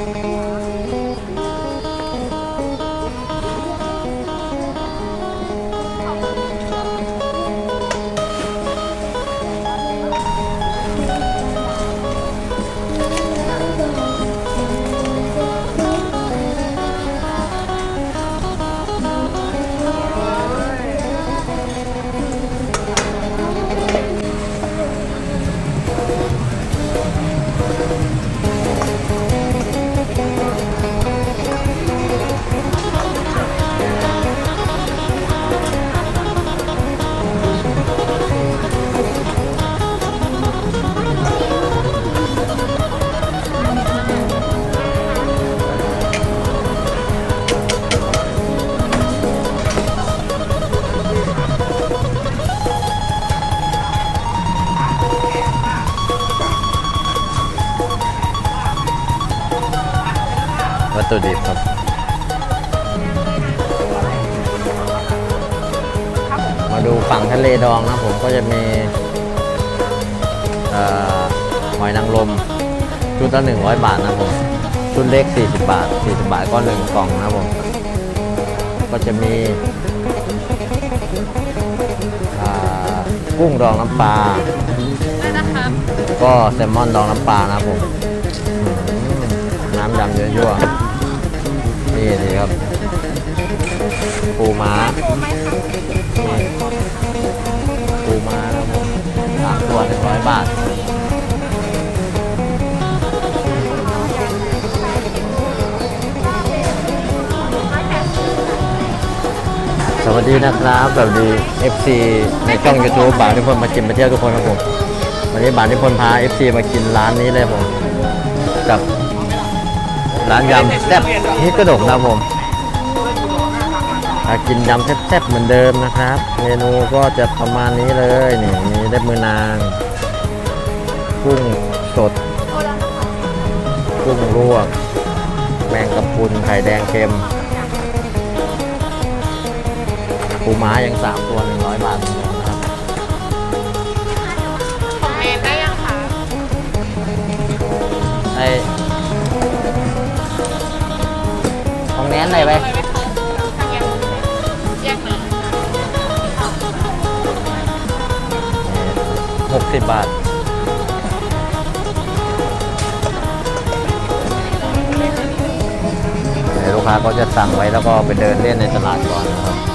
วั ตถุดิบครับมาดูฝั่งทะเลดองนะผมก็จะมีเอ่อหอยนางรมชุดละ100 บาทนะผมชุดเล็ก 40 บาท 40 บาทก็หนึ่งกล่องนะผมก็จะมีอ่ากุ้งดองน้ำปลาได้นะครับก็แซลมอนดองน้ำปลานะครับผมอืมน้ำยำเยอะยั่วๆ นี่นี่ครับปูม้านี่ปูม้าครับผมสามตัวหนึ่งร้อยบาทสวัสดีนะครับสวัสดี FC ในช่อง YouTube บาทนิพนธ์มากินมาเที่ยวทุกคนครับผม วันนี้บาทนิพนธ์พา FC มากินร้านนี้เลยผม กับ ร้านยำแซ่บฮิตกระดกนะผมมากินยำแซ่บๆเหมือนเดิมนะครับ เมนูก็จะประมาณนี้เลยนี่มีได้มือนางกุ้งสดกุ้งลวก แมงกะพรุนไข่แดงเค็มปูม้ายังสามตัวหนึ่งร้อยบาท นไหนไปเลยไหมคะทางยังแยกหนึ่งหกสิบบาท ลูกค้าก็จะสั่งไว้แล้วก็ไปเดินเล่นในตลาดก่อนนะครับ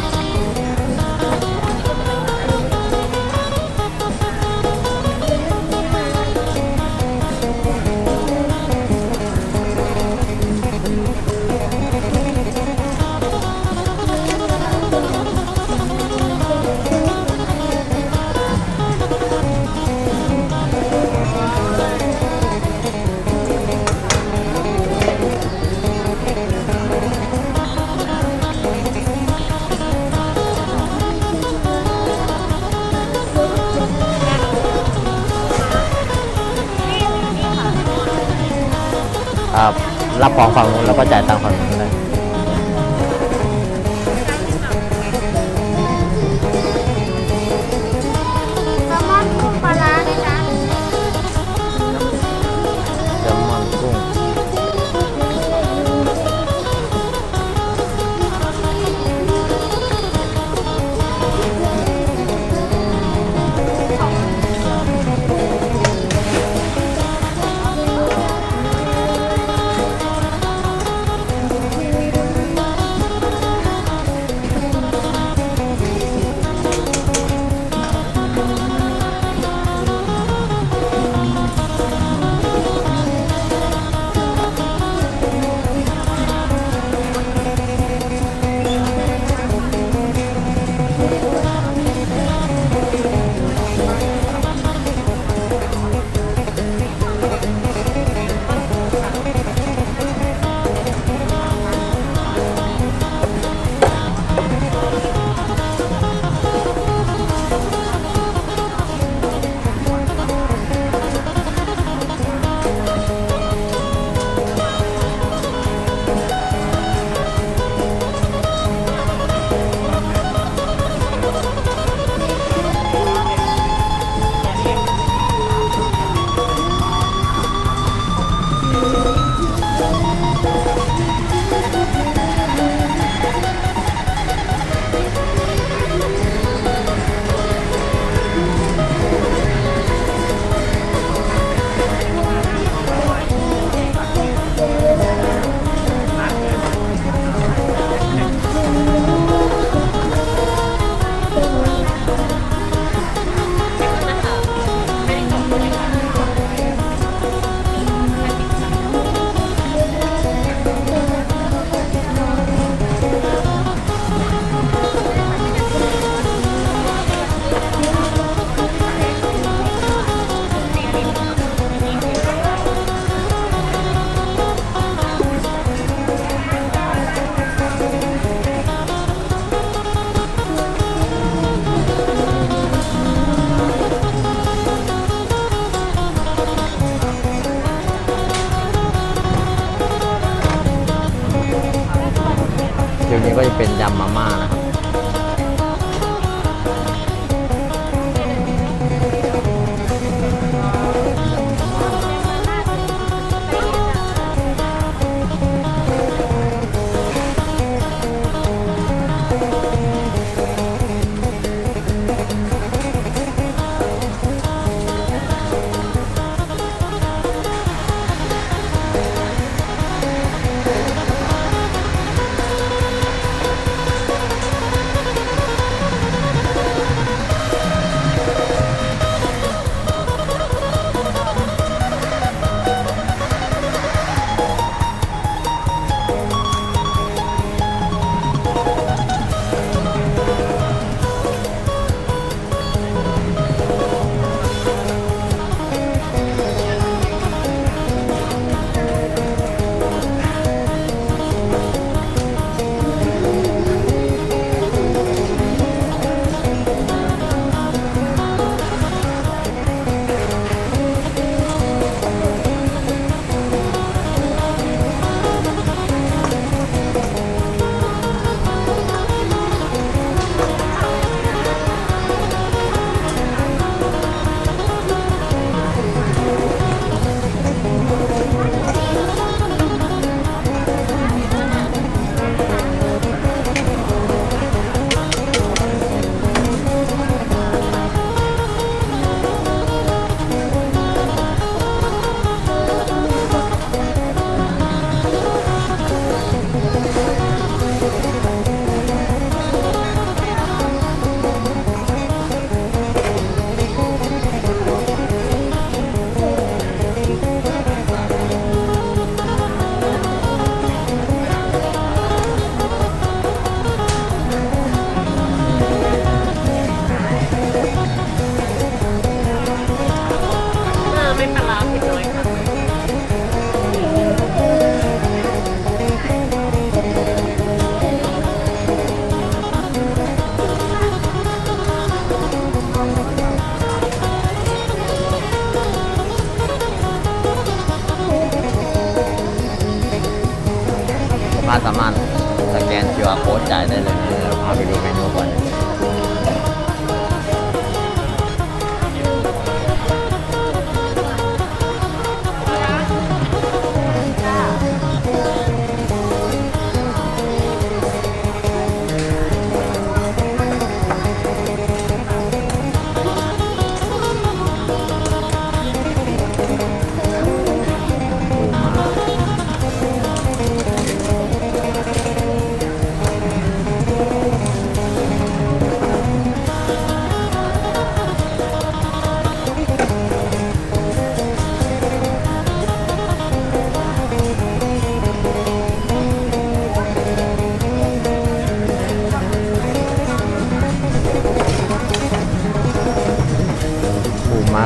ของฝั่งนู้นแล้วก็จ่ายตังค์ฝั่งนู้น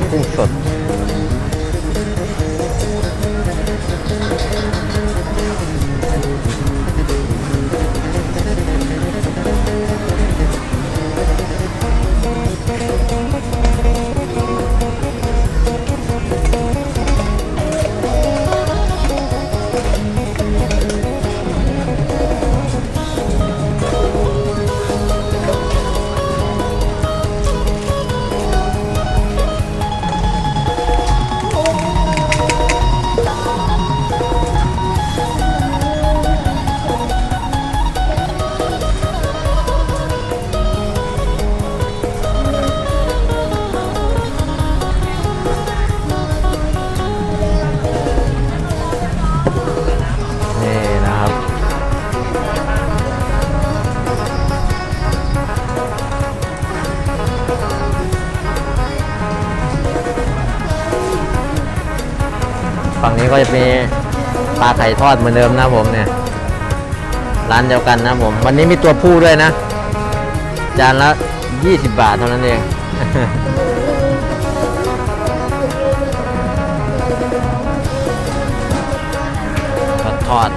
ปูม้า ก็จะมีปลาไข่ทอดเหมือนเดิมนะผมเนี่ย ร้านเดียวกันนะผม วันนี้มีตัวผู้ด้วยนะ จานละ 20 บาทเท่านั้นเองทอด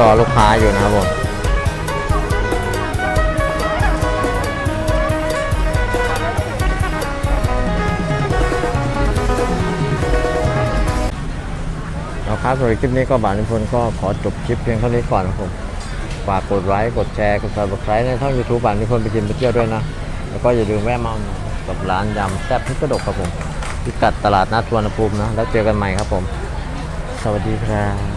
รอลูกค้าอยู่นะครับผมเอาครับสำหรับคลิปนี้ก็บาทนิพนธ์ก็ขอจบคลิปเพียงเท่านี้ก่อนนะครับผมฝากกดไลค์กดแชร์กด subscribe ในช่อง YouTube บาทนิพนธ์ไปกินไปเที่ยวด้วยนะ แล้วก็อย่าลืมแวะมากับร้านยำแซ่บพิกกระดกครับผมพิกัดตลาดนัดสวนภูมินะ แล้วเจอกันใหม่ครับผม สวัสดีครับ